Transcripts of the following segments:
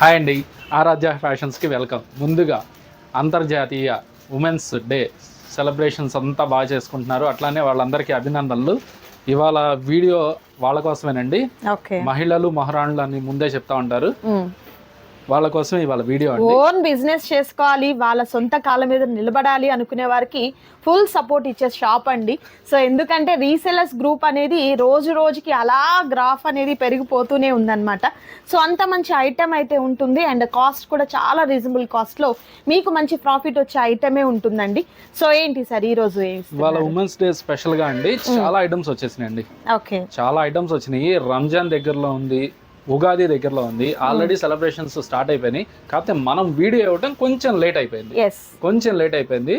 Hi అండి. ఆరాధ్య ఫ్యాషన్స్కి welcome. ముందుగా అంతర్జాతీయ ఉమెన్స్ డే సెలబ్రేషన్స్ అంతా బాగా చేసుకుంటున్నారు. అట్లానే వాళ్ళందరికీ అభినందనలు. ఇవాళ వీడియో వాళ్ళ కోసమేనండి. మహిళలు మహారాణులు అని ముందే చెప్తా ఉంటారు. వాళ్ళ కోసమే ఇవాళ వీడియో ఓన్ బిజినెస్ చేసుకోవాలి వాళ్ళ సొంత కాళ్ళ మీద నిలబడాలి అనుకునే వారికి ఫుల్ సపోర్ట్ ఇచ్చే షాప్ అండి. సో ఎందుకంటే రీసెలర్స్ గ్రూప్ అనేది రోజు రోజుకి అలా గ్రాఫ్ అనేది పెరిగిపోతూనే ఉందన్నమాట. సో అంత మంచి ఐటెం అయితే ఉంటుంది అండ్ కాస్ట్ కూడా చాలా రీజనబుల్ కాస్ట్లో మీకు మంచి ప్రాఫిట్ వచ్చే ఐటమే ఉంటుందండి. సో ఏంటి సార్ ఈ రోజు ఇవాళ ఉమెన్స్ డే స్పెషల్గా అండి చాలా ఐటమ్స్ వచ్చేసినాయి అండి ఓకే. చాలా ఐటమ్స్ వచ్చినాయి. రంజాన్ దగ్గరలో ఉంది ఉగాది దగ్గరలో ఉంది. ఆల్రెడీ సెలబ్రేషన్స్ స్టార్ట్ అయిపోయినాయి. కాకపోతే మనం వీడియో ఇవ్వడం కొంచెం లేట్ అయిపోయింది. కొంచెం లేట్ అయిపోయింది.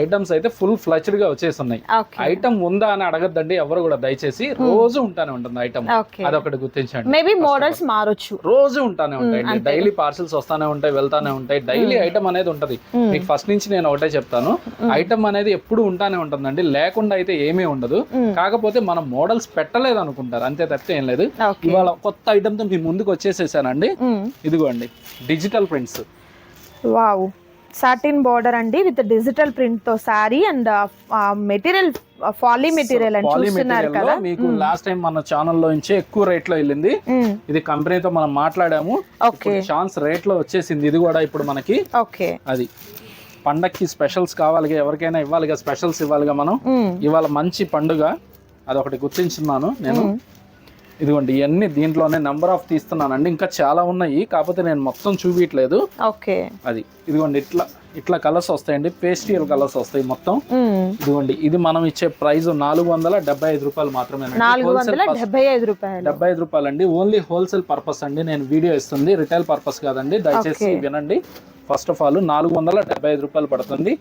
ఐటమ్స్ అయితే ఫుల్ ఫ్లచ్డ్గా వచ్చేస్తున్నాయి. ఐటమ్ ఉందా అని అడగద్దండి. ఎవరు కూడా దయచేసి రోజు ఉంటానే ఉంటుంది ఐటమ్ అదొకటి గుర్తించండి. మేబీ మోడల్స్ మారొచ్చు. రోజు ఉంటానే ఉంటాయండి. డైలీ పార్సల్స్ వస్తానే ఉంటాయి వెళ్తానే ఉంటాయి. డైలీ ఐటమ్ అనేది ఉంటది. మీకు ఫస్ట్ నుంచి నేను ఒకటే చెప్తాను. ఐటమ్ అనేది ఎప్పుడు ఉంటానే ఉంటుందండి. లేకుండా అయితే ఏమీ ఉండదు. కాకపోతే మనం మోడల్స్ పెట్టలేదు అనుకుంటారు. అంతే తప్పితే ఏం లేదు. ఇవాళ కొత్త ఐటమ్ తో మీ ముందుకు వచ్చేసేసానండి. ఇదిగోండి digital prints wow. Satin border అండి విత్ డిజిటల్ ప్రింట్తో సారీ అండ్ మెటీరియల్ ఫాలీ మెటీరియల్ చూస్తున్నారు కదా. మీకు లాస్ట్ టైం మన ఛానల్లో నుంచి ఎక్కువ రేట్లో వెళ్ళింది. ఇది కంపెనీతో మనం మాట్లాడాము. ఓకే ఛాన్స్ రేట్లో వచ్చేసింది. ఇది కూడా ఇప్పుడు మనకి ఓకే అది. పండక్కి స్పెషల్స్ కావాలిగా ఎవరికైనా ఇవ్వాలిగా స్పెషల్స్ ఇవ్వాలిగా మనం. ఇవాళ మంచి పండుగ. అదొకటి గుర్తించున్నాను నేను. ఇదిగోండి ఇవన్నీ దీంట్లోనే నెంబర్ ఆఫ్ తీస్తున్నానండి. ఇంకా చాలా ఉన్నాయి కాకపోతే నేను మొత్తం చూపించట్లేదు ఓకే. అది ఇదిగోండి ఇట్లా ఇట్లా కలర్స్ వస్తాయండి. పేస్టియల్ కలర్స్ వస్తాయి మొత్తం. ఇదిగోండి ఇది మనం ఇచ్చే ప్రైస్ నాలుగు వందల డెబ్బై ఐదు రూపాయలు మాత్రమే డెబ్బై ఐదు రూపాయలు. డెబ్బై ఐదు రూపాయలు అండి ఓన్లీ హోల్సేల్ పర్పస్ అండి. నేను వీడియో ఇస్తుంది. రిటైల్ పర్పస్ కాదండి. దయచేసి. వినండి. ఫస్ట్ ఆఫ్ ఆల్ నాలుగు వందల డెబ్బై ఐదు రూపాయలు పడుతుంది.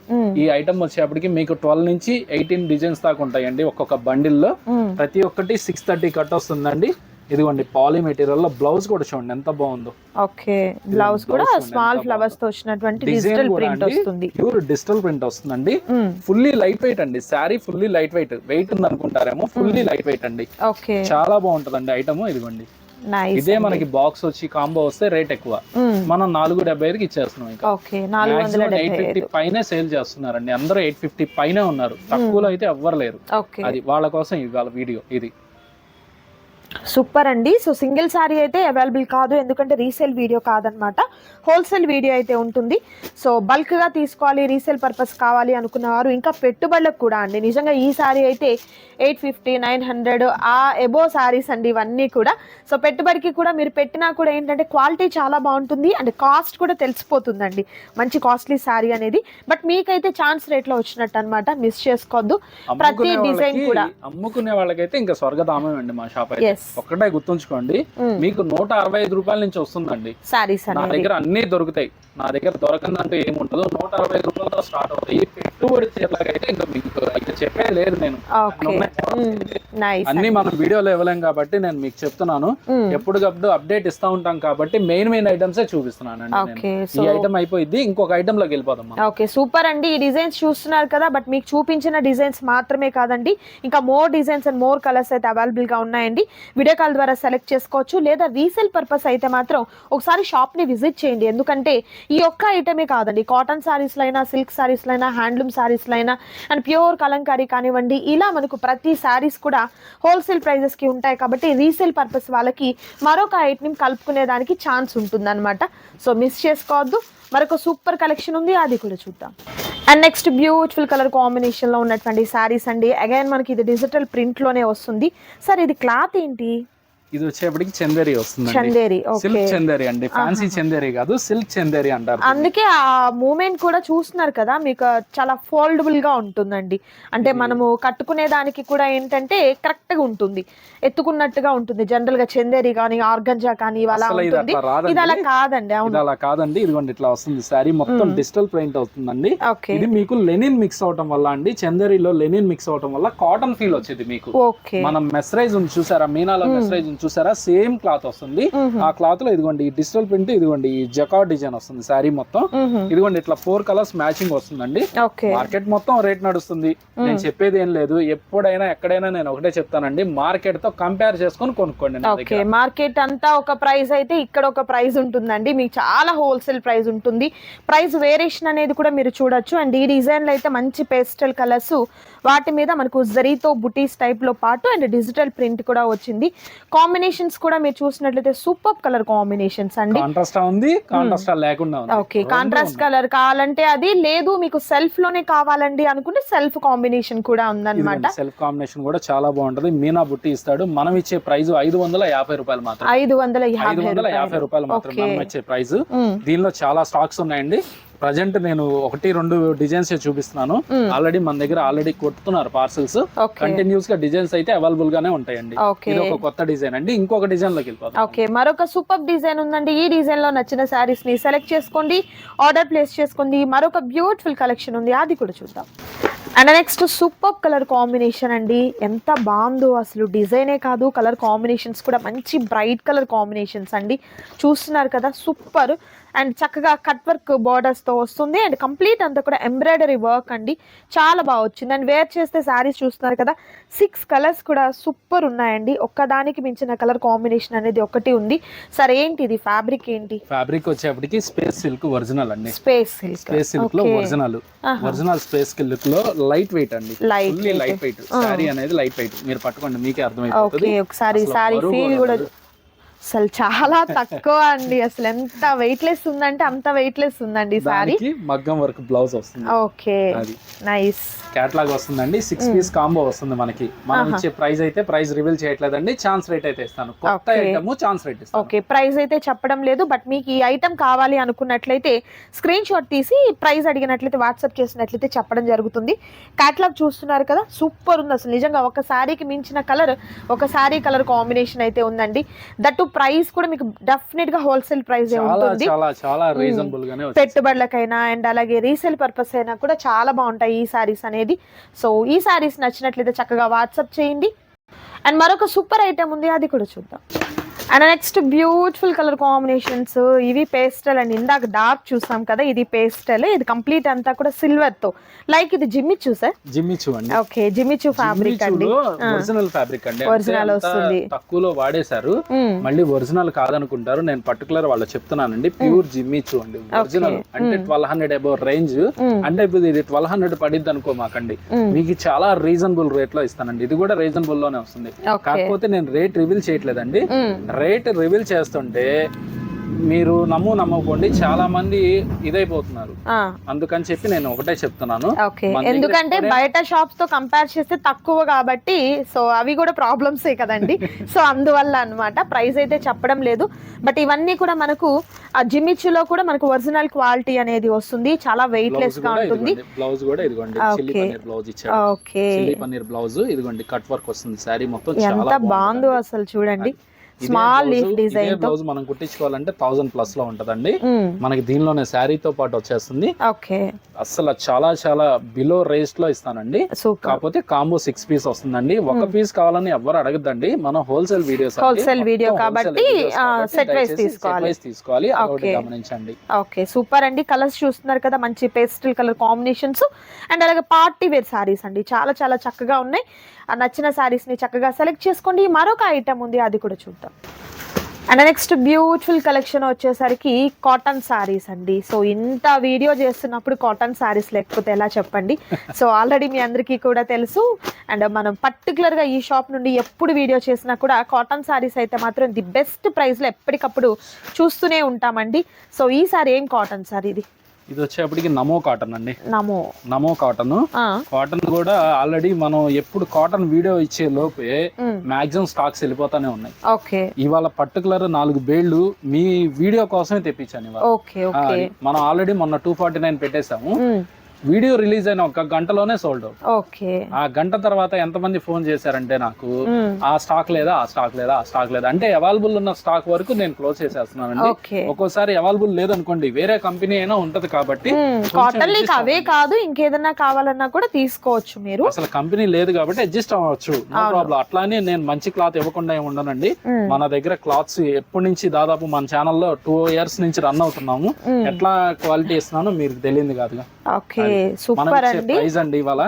ఈ ఐటమ్ వచ్చేప్పటికి మీకు ట్వెల్వ్ నుంచి ఎయిటీన్ డిజైన్స్ దాకా ఉంటాయండి. ఒక్కొక్క బండిల్లో. ప్రతి ఒక్కటి సిక్స్ థర్టీ కట్ వస్తుందండి. ఇదిగోండి పాలీ మెటీరియల్లో బ్లౌజ్ కూడా చూడండి ఎంత బాగుందో. ఓకే బ్లౌజ్ కూడా స్మాల్ ఫ్లవర్స్తో వచ్చినటువంటి డిజిటల్ ప్రింట్ వస్తుంది. ప్యూర్ డిజిటల్ ప్రింట్ వస్తుందండి. ఫుల్లీ లైట్ వెయిట్ అండి sari fully light weight weight ఉంది అనుకుంటారేమో ఫుల్లీ లైట్ వెయిట్ అండి. ఓకే. చాలా బాగుంటదండి ఐటమ్ ఇదిగోండి. ఇదే మనకి బాక్స్ వచ్చి కాంబో వస్తే రేట్ ఎక్కువ. మనం నాలుగు డెబ్బై ఐదుకి ఇచ్చేస్తున్నాం ఇంకా. ఎయిట్ ఫిఫ్టీ పైనే సేల్ చేస్తున్నారండి. అందరూ ఎయిట్ ఫిఫ్టీ పైనే ఉన్నారు. తక్కువలో అయితే ఎవ్వరు లేరు. అది వాళ్ళ కోసం ఇవాళ వీడియో ఇది. సూపర్ అండి. సో సింగిల్ సారీ అయితే అవైలబుల్ కాదు. ఎందుకంటే రీసేల్ వీడియో కాదనమాట. హోల్సేల్ వీడియో అయితే ఉంటుంది. సో బల్క్గా తీసుకోవాలి రీసేల్ పర్పస్ కావాలి అనుకున్నవారు ఇంకా పెట్టుబడులకు కూడా అండి. నిజంగా ఈ సారీ అయితే ఎయిట్ ఫిఫ్టీ నైన్ హండ్రెడ్ ఆ ఎబో సారీస్ అండి ఇవన్నీ కూడా. సో పెట్టుబడికి కూడా మీరు పెట్టినా కూడా ఏంటంటే క్వాలిటీ చాలా బాగుంటుంది. అండ్ కాస్ట్ కూడా తెలిసిపోతుందండి. మంచి కాస్ట్లీ సారీ అనేది. బట్ మీకైతే ఛాన్స్ రేట్లో వచ్చినట్టు అనమాట మిస్ చేసుకోవద్దు. ప్రతి డిజైన్ కూడా. అమ్ముకునే వాళ్ళకైతే ఇంకా స్వర్గధామం అండి మా షాప్ అయితే. ఒక్కటే గుర్తుంచుకోండి. మీకు నూట అరవై ఐదు రూపాయల నుంచి వస్తుందండి. నా దగ్గర అన్ని దొరుకుతాయి. నా దగ్గర దొరకందంటూ ఏముంటదో నూట అరవై ఐదు రూపాయలతో స్టార్ట్ అవుతాయి. పెట్టుబడి చీరలకైతే ఇంకా మీకు ఇక చెప్పేది లేదు నేను. అన్ని మనం వీడియోలో ఇవ్వలేం కాబట్టి నేను మీకు చెప్తున్నాను. ఎప్పటికప్పుడు అప్డేట్ ఇస్తా ఉంటాం కాబట్టి మెయిన్ మెయిన్ ఐటమ్సే చూపిస్తున్నాను అండి ఈ ఐటమ్ అయిపోయింది ఇంకొక ఐటమ్లోకి వెళ్ళిపోదాం ఓకే సూపర్ అండి. ఈ డిజైన్స్ చూస్తున్నారు కదా బట్ మీకు చూపించిన డిజైన్స్ మాత్రమే కాదండి. ఇంకా more designs and more colours అయితే అవైలబుల్గా ఉన్నాయండి. వీడియో కాల్ ద్వారా సెలెక్ట్ చేసుకోవచ్చు లేదా రీసేల్ పర్పస్ అయితే మాత్రం ఒకసారి షాప్ని విజిట్ చేయండి. ఎందుకంటే ఈ ఒక్క ఐటమే కాదండి. కాటన్ శారీస్లైనా సిల్క్ శారీస్లైనా హ్యాండ్లూమ్ శారీస్లైనా అండ్ ప్యూర్ కలంకారీ కానివ్వండి ఇలా మనకు ప్రతి శారీస్ కూడా హోల్సేల్ ప్రైజెస్కి ఉంటాయి కాబట్టి రీసేల్ పర్పస్ వాళ్ళకి మరొక ఐటమ్ కలుపుకునేదానికి ఛాన్స్ ఉంటుందన్నమాట. సో మిస్ చేసుకోవద్దు. మరొక సూపర్ కలెక్షన్ ఉంది. అది కూడా చూద్దాం. అండ్ నెక్స్ట్ బ్యూటిఫుల్ కలర్ కాంబినేషన్లో ఉన్నటువంటి సారీస్ అండి. అగైన్ మనకి ఇది డిజిటల్ ప్రింట్లోనే వస్తుంది. సార్ ఇది క్లాత్ ఏంటి? ఇది వచ్చేప్పటికి చందేరి వస్తుందండి. చందేరి సిల్క్ చందేరి అండి. ఫ్యాన్సీ చందేరి కాదు సిల్క్ చందేరి అంటారు. అందుకే ఆ మూమెంట్ కూడా చూస్తున్నారు కదా మీకు చాలా ఫోల్డబుల్గా ఉంటుందండి. అంటే మనము కట్టుకునే దానికి కూడా ఏంటంటే కరెక్ట్గా ఉంటుంది. ఎత్తుకున్నట్టుగా ఉంటుంది. జనరల్గా చందేరి కానీ ఆర్గంజా కానీ అలా ఇది ఉంటుంది. అలా కాదండి అవును. అలా కాదండి. ఇదిగోండి ఇట్లా వస్తుంది. శారీ మొత్తం డిజిటల్ ప్రింట్ అవుతుందండి. ఇది మీకు లెనిన్ మిక్స్ అవటం వల్ల అండి. చందేరిలో లెనిన్ మిక్స్ అవటం వల్ల కాటన్ ఫీల్ వచ్చేది మీకు. మనం మెసరైజ్ ఉంది చూసారా? మీనాలో మెసరైజ్ వస్తుంది చూసారా? సేమ్ క్లాత్ వస్తుంది. ఆ క్లాత్లో ఇదిగోండి డిజిటల్ ప్రింట్ ఇదిగోండి జకా డిజైన్ వస్తుంది శారీ మొత్తం. ఇదిగోండి ఇట్లా ఫోర్ కలర్స్ మ్యాచింగ్ వస్తుందండి. ఓకే. మార్కెట్ మొత్తం రేట్ నడుస్తుంది. నేను చెప్పేది ఏం లేదు. ఎప్పుడైనా ఎక్కడైనా నేను ఒకటే చెప్తానండి. మార్కెట్తో కంపేర్ చేసుకొని కొనుక్కోండి మార్కెట్ అంతా ఒక ప్రైస్ అయితే ఇక్కడ ఒక ప్రైస్ ఉంటుందండి. మీకు చాలా హోల్సేల్ ప్రైస్ ఉంటుంది. ప్రైస్ వేరియేషన్ అనేది కూడా మీరు చూడొచ్చు. అండ్ ఈ డిజైన్లో అయితే మంచి పేస్టల్ కలర్స్ వాటి మీద మనకు జరీతో బుటీస్ టైప్లో పాటు అండ్ డిజిటల్ ప్రింట్ కూడా వచ్చింది. కాంబినేషన్స్ కూడా మీరు చూసినట్లయితే సూపర్ కలర్ కాంబినేషన్స్ అండి. కాంట్రాస్ట్ ఉంది కాంట్రాస్ట్ లేకుండా ఉంది. ఓకే కాంట్రాస్ట్ కలర్ కావాలంటే అది లేదు మీకు సెల్ఫ్లోనే కావాలండి అనుకుంటే సెల్ఫ్ కాంబినేషన్ కూడా ఉందన్నమాట. సెల్ఫ్ కాంబినేషన్ కూడా చాలా బాగుంటది. మీనా బుట్టి ఇస్తాడు. మనం ఇచ్చే ప్రైస్ ఐదు వందల యాభై రూపాయలు మాత్రం ఐదు వందల యాభై రూపాయలు. మాత్రం మనం ఇచ్చే ప్రైస్. దీనిలో చాలా స్టాక్స్ ఉన్నాయండి. ప్రజెంట్ నేను ఒకటి రెండు డిజైన్స్ చూపిస్తున్నాను. ఆల్రెడీ మన దగ్గర ఆల్రెడీ కొట్టుతున్నారు పార్సల్స్. కంటిన్యూస్గా డిజైన్స్ అయితే అవైలబుల్ గానే ఉంటాయండి. ఇది ఒక కొత్త డిజైన్ అండి. ఇంకొక డిజైన్లోకి వెళ్ళిపోతాం ఓకే. మరొక సూపర్ డిజైన్ ఉందండి. ఈ డిజైన్లో నచ్చిన శారీస్ని సెలెక్ట్ చేసుకోండి. ఆర్డర్ ప్లేస్ చేసుకోండి. మరొక బ్యూటిఫుల్ కలెక్షన్ ఉంది. అది కూడా చూద్దాం. And next super colour combination అండి. ఎంత బాగుందో అసలు. డిజైనే కాదు కలర్ కాంబినేషన్స్ కూడా మంచి బ్రైట్ కలర్ కాంబినేషన్స్ అండి. చూస్తున్నారు కదా సూపర్. అండ్ చక్కగా కట్ వర్క్ బార్డర్స్తో వస్తుంది. అండ్ కంప్లీట్ అంతా కూడా ఎంబ్రాయిడరీ వర్క్ అండి. చాలా బాగా వచ్చింది. అండ్ వేర్ చేస్తే శారీస్ చూస్తున్నారు కదా సిక్స్ కలర్స్ కూడా సూపర్ ఉన్నాయండి. ఒక్కదానికి మించిన కలర్ కాంబినేషన్ అనేది ఒకటి ఉంది. సరే ఏంటి ఇది? ఫ్యాబ్రిక్ ఏంటి? ఫ్యాబ్రిక్ వచ్చేప్పటికి స్పేస్ సిల్క్ ఒరిజినల్ అండి. Space silk. స్పేస్ సిల్క్లో ఒరిజినల్. ఒరిజినల్ స్పేస్ సిల్క్లో లైట్ వెయిట్ అండి. Fully light weight. శారీ అనేది లైట్ వెయిట్. మీరు పట్టుకోండి మీకే అర్థమైపోతుంది. ఓకే ఒకసారి సారీ ఫీల్ కూడా. అసలు చాలా తక్కువ అండి. అసలు ఎంత వెయిట్లెస్ ఉందంటే అంత వెయిట్లెస్ ఉందండి సారీ. మగ్గం వర్క్ బ్లౌజ్ వస్తుంది. ఓకే. నైస్. కేటలాగ్ వస్తుందండి. సిక్స్ పీస్ కాంబో వస్తుంది మనకి. మనం ఇచ్చే ప్రైస్ అయితే ప్రైస్ రివీల్ చేయట్లేదండి. ఛాన్స్ రేట్ అయితే ఇస్తాను. కొత్త. ఐటమ్ ఛాన్స్ రేట్ ఇస్తాను. ఓకే. ప్రైస్ అయితే చెప్పడం లేదు బట్ మీకు ఈ ఐటమ్ కావాలి అనుకున్నట్లయితే స్క్రీన్ షాట్ తీసి ప్రైస్ అడిగినట్లయితే వాట్సాప్ చేసినట్లయితే చెప్పడం జరుగుతుంది. క్యాటలాగ్ చూస్తున్నారు కదా సూపర్ ఉంది. అసలు నిజంగా ఒక శారీకి మించిన కలర్ ఒక శారీ కలర్ కాంబినేషన్ అయితే ఉందండి. దట్టు ప్రైస్ కూడా మీకు డెఫినెట్గా హోల్సేల్ ప్రైస్ ఉంటుంది. పెట్టుబడులకైనా అండ్ అలాగే రీసేల్ పర్పస్ అయినా కూడా చాలా బాగుంటాయి ఈ సారీస్ అనేది. సో ఈ సారీస్ నచ్చినట్లయితే చక్కగా వాట్సాప్ చేయండి. అండ్ మరొక సూపర్ ఐటమ్ ఉంది అది కూడా చూద్దాం. And next beautiful colour combinations ఇవి పేస్టల్ అండ్. ఇందాక డార్క్ చూసాం కదా ఇది పేస్టల్ ఇది కంప్లీట్ అంతా కూడా సిల్వర్తో. లైక్ ఇది Jimmy Choo sir Jimmy Choo అండి. ఓకే జిమ్మిచూ ఫ్యాబ్రిక్ అండి. ఒరిజినల్ ఫ్యాబ్రిక్ అండి. అంత వస్తుంది. తక్కువలో వాడేశారు. మ్మ్. మళ్ళీ ఒరిజినల్ కాదనుకుంటారు. నేను పర్టికులర్ వాళ్ళు చెప్తున్నానండి. ప్యూర్ జిమ్మిచూ అండి. ఒరిజినల్ అంటే ట్వెల్వ్ హండ్రెడ్ అబౌ రేంజ్ అంటే ఇప్పుడు ఇది ట్వెల్వ్ హండ్రెడ్ పడిద్ది అనుకో మాకండి. మీకు చాలా రీజనబుల్ రేట్లో ఇస్తానండి. ఇది కూడా రీజనబుల్లోనే వస్తుంది. కాకపోతే నేను రేట్ రివీల్ చేయట్లేదండి. రేట్ రివీల్ చేస్తుంటే మీరు నమ్ము నమ్మకండి చాలా మంది ఇదైపోతున్నారు. అందుకని చెప్పి నేను ఒకటే చెప్తున్నాను. ఎందుకంటే బయట షాప్స్తో కంపేర్ చేస్తే తక్కువ కాబట్టి సో అవి కూడా ప్రాబ్లమ్సే కదండి. సో అందువల్ల అన్నమాట ప్రైస్ అయితే చెప్పడం లేదు. బట్ ఇవన్నీ కూడా మనకు ఆ జిమ్మిచ్చులో కూడా మనకు ఒరిజినల్ క్వాలిటీ అనేది వస్తుంది. చాలా వెయిట్ లెస్గా ఉంటుంది. బ్లౌజ్ కూడా ఇదిగోండి. Chilli Okay. పన్నీర్ బ్లౌజ్ ఇచ్చాడు ఓకే. చిల్లీ పన్నీర్ బ్లౌజ్ ఇదిగోండి కట్ వర్క్ వస్తుంది. శారీ మొత్తం ఎంత బాగుందో. అసలు చూడండి. స్మాల్ లీఫ్ డిజైన్ బ్లౌజ్ మనం కుట్టించుకోవాలంటే థౌసండ్ ప్లస్లో ఉంటదండి. మనకి దీనిలోనే శారీతో పాటు వచ్చేస్తుంది. ఓకే. అసలు చాలా చాలా బిలో రేస్లో ఇస్తానండి. కాకపోతే కాంబో సిక్స్ పీస్ వస్తుందండి. ఒక పీస్ కావాలని ఎవరు అడగద్దండి. మనం హోల్సేల్ వీడియోస్ Wholesale video కాబట్టి, set wise తీసుకోవాలి. తీసుకోవాలి. గమనించండి. ఓకే సూపర్ అండి. కలర్స్ చూస్తున్నారు కదా మంచి పేస్టల్ కలర్ కాంబినేషన్స్ అండ్ అలాగే పార్టీ వేర్ సారీస్ అండి. చాలా చాలా చక్కగా ఉన్నాయి. నచ్చిన sarees ని చక్కగా సెలెక్ట్ చేసుకోండి. మరొక ఐటమ్ ఉంది అది కూడా చూద్దాం. అండ్ నెక్స్ట్ బ్యూటిఫుల్ కలెక్షన్ వచ్చేసరికి కాటన్ సారీస్ అండి. సో ఇంత వీడియో చేస్తున్నప్పుడు కాటన్ సారీస్ లేకపోతే ఎలా చెప్పండి? సో ఆల్రెడీ మీ అందరికీ కూడా తెలుసు. అండ్ మనం పర్టికులర్గా ఈ షాప్ నుండి ఎప్పుడు వీడియో చేసినా కూడా కాటన్ సారీస్ అయితే మాత్రం ది బెస్ట్ ప్రైస్లో ఎప్పటికప్పుడు చూస్తూనే ఉంటామండి. సో ఈ సారీ ఏం కాటన్ సారీ ఇది? ఇది వచ్చేప్పటికి నమో కాటన్ అండి. నమో. నమో కాటన్. కాటన్ కూడా ఆల్రెడీ మనం ఎప్పుడు కాటన్ వీడియో ఇచ్చే లోపే. మాక్సిమం స్టాక్స్ వెళ్ళిపోతానే ఉన్నాయి. ఓకే. ఇవాళ పర్టికులర్ నాలుగు బేళ్ళు మీ వీడియో కోసమే తెప్పించాను ఇవాళ. మనం ఆల్రెడీ మొన్న టూ ఫార్టీ నైన్ పెట్టేశాము. వీడియో రిలీజ్ అయిన ఒక గంటలోనే సోల్డ్ అవుట్ ఓకే. ఆ గంట తర్వాత ఎంతమంది ఫోన్ చేశారంటే నాకు ఆ స్టాక్ లేదా ఆ స్టాక్ లేదా ఆ స్టాక్ లేదా అంటే అవైలబుల్ ఉన్న స్టాక్ వరకు నేను క్లోజ్ చేసేస్తున్నానండి. ఒక్కోసారి అవైలబుల్ లేదనుకోండి వేరే కంపెనీ అయినా ఉంటది కాబట్టి కాటన్ లీక్ అవే కాదు ఇంకేదన్నా కావాలన్నా కూడా తీసుకోవచ్చు మీరు. అసలు కంపెనీ లేదు కాబట్టి అడ్జస్ట్ అవ్వచ్చు. నో ప్రాబ్లం అట్లానే నేను మంచి క్లాత్ ఇవ్వకుండా ఉండనండి. మన దగ్గర క్లాత్స్ ఎప్పటి నుంచి దాదాపు మన ఛానల్లో టూ ఇయర్స్ నుంచి రన్ అవుతున్నాము. ఎట్లా క్వాలిటీ ఇస్తున్నానో మీకు తెలియదు కాదుగా. ఓకే. సూపర్ అండి. ప్రైస్ అండి ఇవాళ.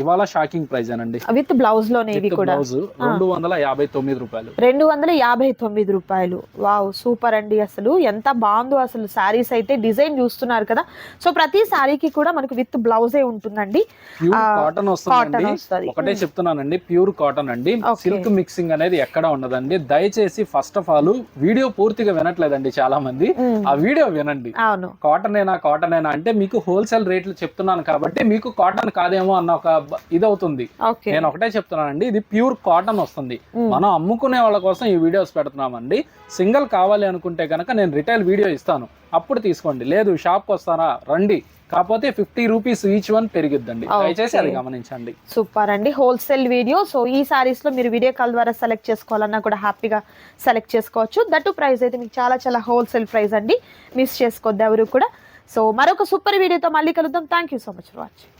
ఇవాళ షాకింగ్ ప్రైస్ అనండి. విత్ బ్లౌజ్లోనే ఇవి కూడా. బ్లౌజ్ రెండు వందల యాభై తొమ్మిది రూపాయలు. రెండు వందల యాభై తొమ్మిది రూపాయలు. వావ్ సూపర్ అండి అసలు. ఎంత బాగుందో అసలు శారీస్ అయితే డిజైన్ చూస్తున్నారు కదా. సో ప్రతి శారీకి కూడా మనకు విత్ బ్లౌజే ఉంటుందండి. ప్యూర్ ఆ, కాటన్ వస్తది. ఒకటే చెప్తున్నానండి ప్యూర్ కాటన్ అండి. సిల్క్ మిక్సింగ్ అనేది ఎక్కడ ఉండదండి. దయచేసి ఫస్ట్ ఆఫ్ ఆల్ వీడియో పూర్తిగా వినట్లేదండి చాలా మంది. ఆ వీడియో వినండి. కాటన్ ఏనా కాటన్ ఏనా అంటే మీకు హోల్సేల్ రేట్లు చెప్తున్నాను కాబట్టి మీకు కాటన్ కాదేమో అన్న ఒక ఇది అవుతుంది నేను ఒకటే చెప్తున్నానండి ఇది ప్యూర్ కాటన్ వస్తుంది. మనం అమ్ముకునే వాళ్ళ కోసం ఈ వీడియోస్ పెడుతున్నామండి. సింగిల్ కావాలి అనుకుంటే కనుక నేను రిటైల్ వీడియో ఇస్తాను. అప్పుడు తీసుకోండి. లేదు షాప్కి వస్తారా? రండి. కాకపోతే ఫిఫ్టీ రూపీస్ ఈచ్ వన్ పెరిగిద్దండి. దయచేసి అది గమనించండి. సూపర్ అండి. Wholesale video. సో ఈ సారీస్లో మీరు వీడియో కాల్ ద్వారా సెలెక్ట్ చేసుకోవాలన్నా కూడా హ్యాపీగా సెలెక్ట్ చేసుకోవచ్చు. దట్టు ప్రైస్ అయితే మీకు చాలా చాలా హోల్సేల్ ప్రైస్ అండి. మిస్ చేసుకోవద్దు ఎవరు కూడా. సో మరొక సూపర్ వీడియోతో మళ్ళీ కలుద్దాం. Thank you so much for watching